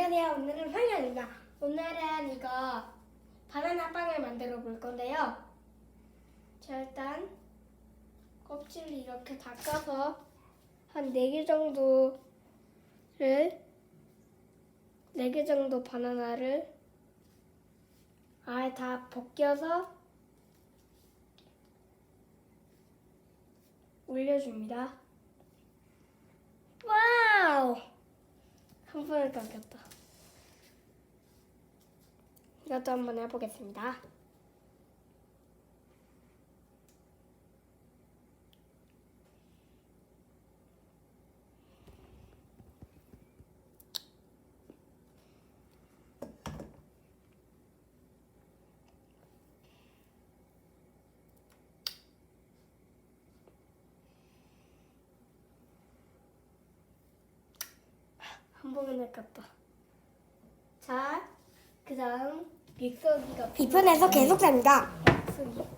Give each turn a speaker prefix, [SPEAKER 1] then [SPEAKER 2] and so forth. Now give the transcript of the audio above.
[SPEAKER 1] 안녕하세요. 오늘은 황현입니다. 오늘은 이거 바나나 빵을 만들어 볼 건데요. 자, 일단 껍질을 이렇게 닦아서 한 4개 정도를 4개 정도 바나나를 아예 다 벗겨서 올려줍니다. 한 번에 감겼다. 이것도 한번 해보겠습니다. 한 번에 깠다. 자, 그 다음 믹서기가
[SPEAKER 2] 이편에서 계속됩니다.
[SPEAKER 1] 믹서기.